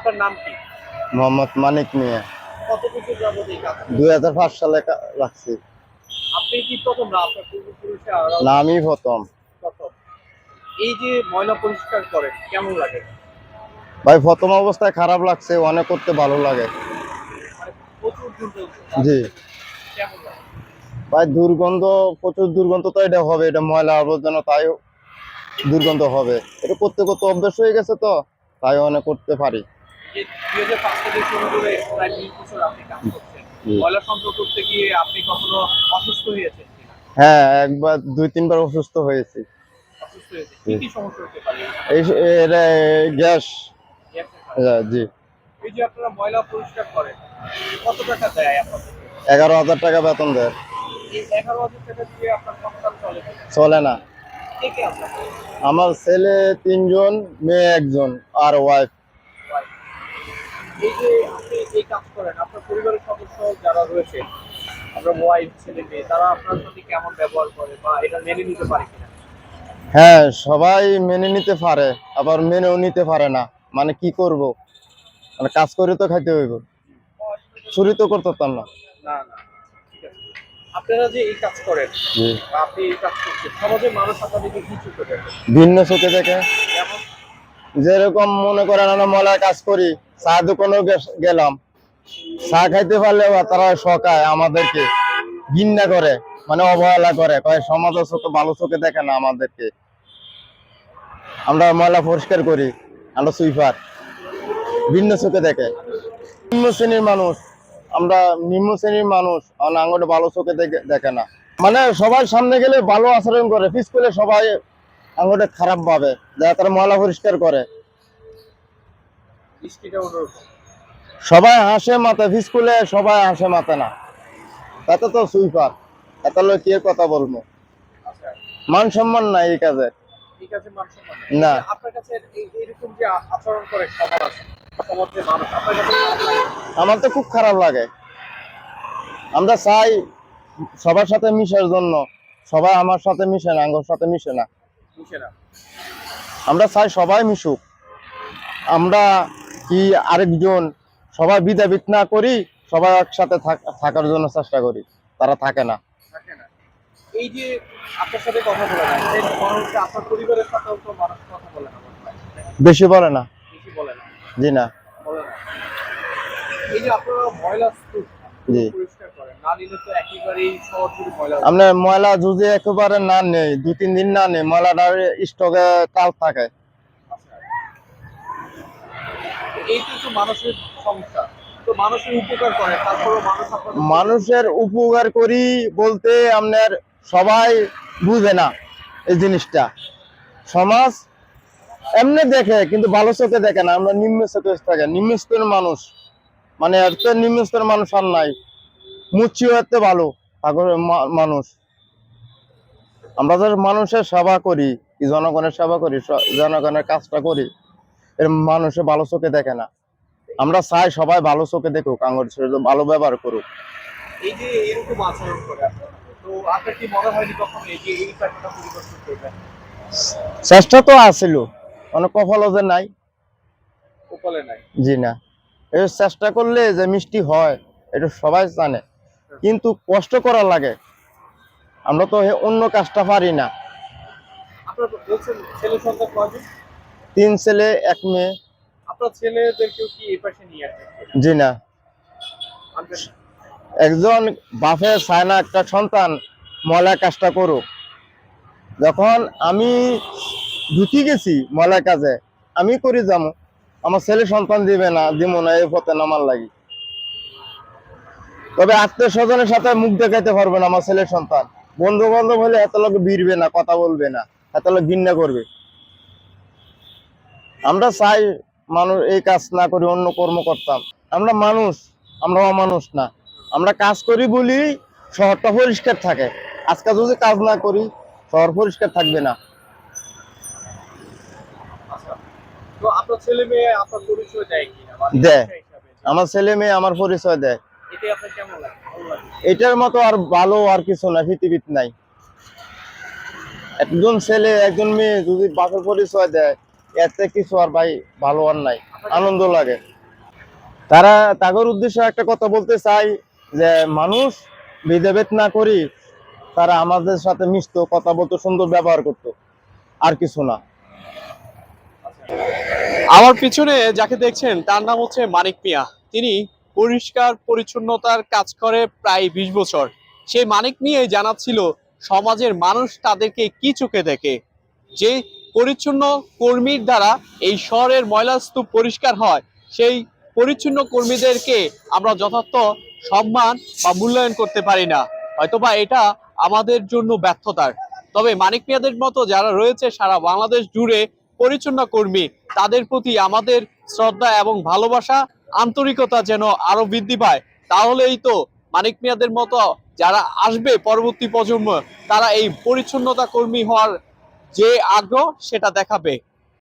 আপনার নাম কি? মোহাম্মদ মানিক মিয়া। কত বছর যাবত এই কাজ দুই হাজার পাঁচ সালে কা- রাখছি। আপনি কি প্রথম না আপনার পূর্বপুরুষে না আমি প্রথম। প্রথম। এই যে ময়লা পরিষ্কার করেন কেমন লাগে? ভাই প্রথম অবস্থায় খারাপ লাগছে অনেক করতে ভালো লাগে। মানে প্রচুর জি। কেমন লাগে? ভাই দুর্গন্ধ প্রচুর দুর্গন্ধ তো এটা হবে এটা ময়লা আবর্জনা তাই দুর্গন্ধ হবে। এটা করতে করতে অভ্যাস হয়ে গেছে তো তাই অনেক করতে পারি। যে দুই হাজার পাঁচ থেকে শুরু করে প্রায় বিশ বছর আপনি কাজ করছেন। জি। সংগ্রহ করতে গিয়ে আপনি কখনো অসুস্থ হয়েছেন হ্যাঁ একবার দুই তিনবার অসুস্থ হয়েছি। গ্যাস? হ্যাঁ, জি। এই যে আপনারা ময়লা পরিষ্কার করেন কত টাকা দেয় আপনাদের? এগারো হাজার টাকা বেতন দেয়। চলে না? আমার ছেলে তিনজন মেয়ে একজন আর ওয়াইফ এই যে আপনি এই কাজ করেন আপনার পরিবারের সদস্য যারা রয়েছে আপনার ওয়াইফ ছেলে মেয়ে তারা আপনার সাথে কেমন ব্যবহার করে বা এটা মেনে নিতে পারে কিনা? হ্যাঁ সবাই মেনে নিতে পারে আবার মেনেও নিতে পারে না। মানে কি করব? মানে কাজ করে তো খাইতে হইব। চুরি তো করতে পারতাম না না না আপনারা যে এই কাজ করেন আপনি এই কাজ করছেন মানুষ আপনাদেরকে ভিন্ন চোখে দেখে। যেমন যেরকম মনে করেন আমরা মলায় কাজ করি, চা দোকানেও গেলাম। চা খাইতে পারলেও তারা শখায় আমাদেরকে ঘিন্না করে মানে অবহেলা করে। কয় সমাজের চোখে ভালো চোখে দেখে না আমাদেরকে। আমরা ময়লা পরিষ্কার করি, আমরা সুইফার ভিন্ন চোখে দেখে। নিম্ন শ্রেণির মানুষ, আমরা নিম্ন শ্রেণির মানুষ আঙ্গটা ভালো চোখে দেখে- দেখে না। মানে সবার সামনে গেলে ভালো আচরণ করে। পিস করলে সবাই আঙ্গটা খারাপ ভাবে। যারা তারা ময়লা পরিষ্কার করে। সবাই হাসে মাথা স্কুলে সবাই হাসে মাথা না। তাতে তো সুইপার। এত লোক কে কথা বলব? আচ্ছা। মান সম্মান নাই এই কাজে। না। আমার তো খুব খারাপ লাগে। আমরা চাই সবার সাথে মিশার জন্য। সবাই আমার সাথে মিশে না আঙ্গর সাথে মিশে না। আমরা চাই সবাই মিশুক। আমরা কি আরেকজন সবাই বিদাবিত না করি সবাই একসাথে থাক- থাকার জন্য চেষ্টা করি। তারা থাকে না। এই যে আপনার সাথে কথা বলে না আপনার পরিবারের সাথেও তো মানুষ কথা বলে না বেশি বলে না। বেশি বলে না। জি না। বলে না। এই যে আপনারা ময়লা স্তূপ জি। আপনার ময়লা যদি একেবারে না নেই দুই তিন দিন না নেই ময়লাটার স্টকে কাল থাকে। আচ্ছা। মানুষের উপকার করে মানুষের উপকার বলতে আপনার সবাই বুঝে না এই জিনিসটা। সমাজ এমনি দেখে কিন্তু ভালো চোখে দেখে না আমরা নিম্ন চোখে থাকে নিম্ন স্তরের মানুষ মানে এত নিম্নস্তর মানুষ আর নাই। মুচিও এত ভালো মানুষ। আমরা যে মানুষের সেবা করি জনগণের সেবা করি জনগণের কাজটা করি এর মানুষে ভালো চোখে দেখে না। আমরা চাই সবাই ভালো চোখে দেখুক আঙুর ছেড়ে ভালো ব্যবহার করুক। এই যে এরকম আচরণ করে তো আপনার কি মনে হয়নি কখনো এই যে এই প্যাটার্নটা পরিবর্তন করবেন? চেষ্টা তো আছিল অনেক কপালও যে নাই। কপালে নাই। জি না। এই চেষ্টা করলে যে মিষ্টি হয় এটা সবাই জানে। কিন্তু কষ্ট করা লাগে। আমরা তো অন্য কাজটা পারি না। তিন ছেলে এক মেয়ে। জি না। একজন বাপে চায় না একটা সন্তান ময়লা কাজটা করুক। যখন আমি ঢুকি গেছি ময়লা কাজে আমি করি যাব। আমার ছেলে সন্তান দিবে না দিব না, এই পথে নামার লাগি। তবে আত্মীয় স্বজনের সাথে মুখ দেখাইতে পারবে না আমার ছেলের সন্তান। বন্ধু বান্ধব হলে এত লোক বিরবে না, কথা বলবে না, এত লোক ঘৃণা করবে। আমরা চাই মানুষ এই কাজ না করে অন্য কর্ম করতাম। আমরা মানুষ, আমরা অমানুষ না। আমরা কাজ করি বলি শহরটা পরিষ্কার থাকে। আজকাল যদি কাজ না করি, শহর পরিষ্কার থাকবে না। তো আপনার ছেলে মেয়ে আপনার পরিচয় দেয় কিনা দেয়। আমার ছেলে মেয়ে আমার পরিচয় দেয়। এটার মতো আর ভালো আর কিছু না পৃথিবীত নাই। একজন ছেলে একজন মেয়ে যদি বাপের পরিচয় দেয় এতে কিছু আর ভাই ভালো আর নাই। আনন্দ লাগে। তারা তাগর উদ্দেশ্যে একটা কথা বলতে চাই যে মানুষ ভেদাভেদ না করি তারা আমাদের সাথে মিশতো কথা বলতো সুন্দর ব্যবহার করতো। আর কিছু না। আমার পিছনে যাকে দেখছেন, তার নাম হচ্ছে মানিক মিয়া। তিনি পরিষ্কার পরিচ্ছন্নতার কাজ করে প্রায় বিশ বছর। সেই মানিক মিয়াই জানাচ্ছিল, সমাজের মানুষ তাদেরকে কি চোখে দেখে? যে পরিচ্ছন্ন কর্মীর দ্বারা এই শহরের ময়লা স্তূপ পরিষ্কার হয়, সেই পরিচ্ছন্ন কর্মীদেরকে আমরা যথার্থ সম্মান বা মূল্যায়ন করতে পারি না। হয়তোবা এটা আমাদের জন্য ব্যর্থতার। তবে মানিক মিয়াদের মতো যারা রয়েছে, সারা বাংলাদেশ জুড়ে পরিচ্ছন্ন কর্মী, তাদের প্রতি আমাদের শ্রদ্ধা এবং ভালোবাসা, আন্তরিকতা যেন আরও বৃদ্ধি পায়। তাহলেই তো মানিক মিয়াদের মতো যারা আসবে পরবর্তী প্রজন্ম, তারা এই পরিচ্ছন্নতা কর্মী হওয়ার যে আগ্রহ, সেটা দেখাবে।